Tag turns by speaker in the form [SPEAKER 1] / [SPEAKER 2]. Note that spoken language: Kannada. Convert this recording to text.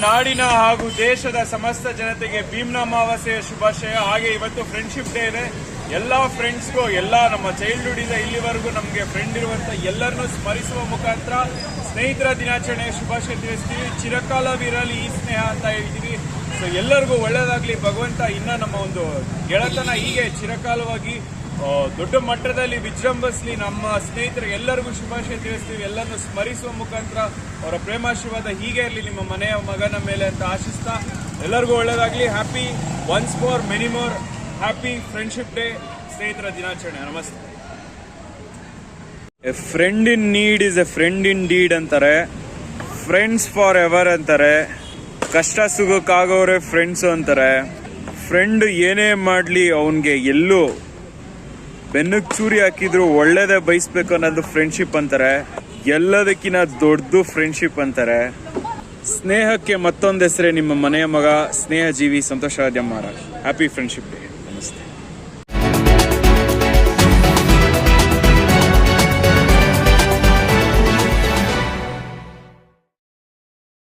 [SPEAKER 1] ನಾಡಿನ ಹಾಗೂ ದೇಶದ ಸಮಸ್ತ ಜನತೆಗೆ ಭೀಮ್ನ ಅಮಾವಾಸ್ಯೆಯ ಶುಭಾಶಯ. ಹಾಗೆ ಇವತ್ತು ಫ್ರೆಂಡ್ಶಿಪ್ ಡೇ ಇದೆ. ಎಲ್ಲ ಫ್ರೆಂಡ್ಸ್ಗೂ ಎಲ್ಲ ನಮ್ಮ ಚೈಲ್ಡ್ಹುಡ್ ಇಂದ ಇಲ್ಲಿವರೆಗೂ ನಮಗೆ ಫ್ರೆಂಡ್ ಇರುವಂತ ಎಲ್ಲರನ್ನೂ ಸ್ಮರಿಸುವ ಮುಖಾಂತರ ಸ್ನೇಹಿತರ ದಿನಾಚರಣೆಯ ಶುಭಾಶಯ ತಿಳಿಸ್ತೀವಿ. ಚಿರಕಾಲವಿರಲಿ ಈ ಸ್ನೇಹ ಅಂತ ಹೇಳ್ತೀವಿ. ಸೊ ಎಲ್ಲರಿಗೂ ಒಳ್ಳೆಯದಾಗಲಿ ಭಗವಂತ ಇನ್ನ ನಮ್ಮ ಒಂದು ಗೆಳತನ ಹೀಗೆ ಚಿರಕಾಲವಾಗಿ ದೊಡ್ಡ ಮಟ್ಟದಲ್ಲಿ ವಿಜೃಂಭಿಸಲಿ ನಮ್ಮ ಸ್ನೇಹಿತರಿಗೆ ಎಲ್ಲರಿಗೂ ಶುಭಾಶಯ ತಿಳಿಸ್ತೀವಿ, ಎಲ್ಲರನ್ನು ಸ್ಮರಿಸುವ ಮುಖಾಂತರ ಅವರ ಪ್ರೇಮಾಶೀರ್ವಾದ ಹೀಗೆ ಇರಲಿ ನಿಮ್ಮ ಮನೆಯ ಮಗನ ಮೇಲೆ ಅಂತ ಆಶಿಸ್ತಾ, ಎಲ್ಲರಿಗೂ ಒಳ್ಳೇದಾಗಲಿ happy once more many more happy friendship day ಸ್ನೇಹಿತರ ದಿನಾಚರಣೆ, ನಮಸ್ತೆ. A friend in need is a friend indeed ಅಂತಾರೆ ಫ್ರೆಂಡ್ಸ್ ಫಾರ್ ಎವರ್ ಅಂತಾರೆ, ಕಷ್ಟ ಸಿಗೋಕ್ಕಾಗೋರೆ ಫ್ರೆಂಡ್ಸು ಅಂತಾರೆ ಫ್ರೆಂಡ್ ಏನೇ ಮಾಡಲಿ ಅವನಿಗೆ ಎಲ್ಲೂ ಬೆನ್ನಕ್ಕೆ ಚೂರಿ ಹಾಕಿದ್ರು ಒಳ್ಳೇದೇ ಬಯಸ್ಬೇಕು ಅನ್ನೋದು ಫ್ರೆಂಡ್ಶಿಪ್ ಅಂತಾರೆ. ಎಲ್ಲದಕ್ಕಿಂತ ದೊಡ್ಡದು ಫ್ರೆಂಡ್ಶಿಪ್ ಅಂತಾರೆ. ಸ್ನೇಹಕ್ಕೆ ಮತ್ತೊಂದು ಹೆಸರೇ ನಿಮ್ಮ ಮನೆಯ ಮಗ, ಸ್ನೇಹ ಜೀವಿ Santosh Maharaj. Happy friendship day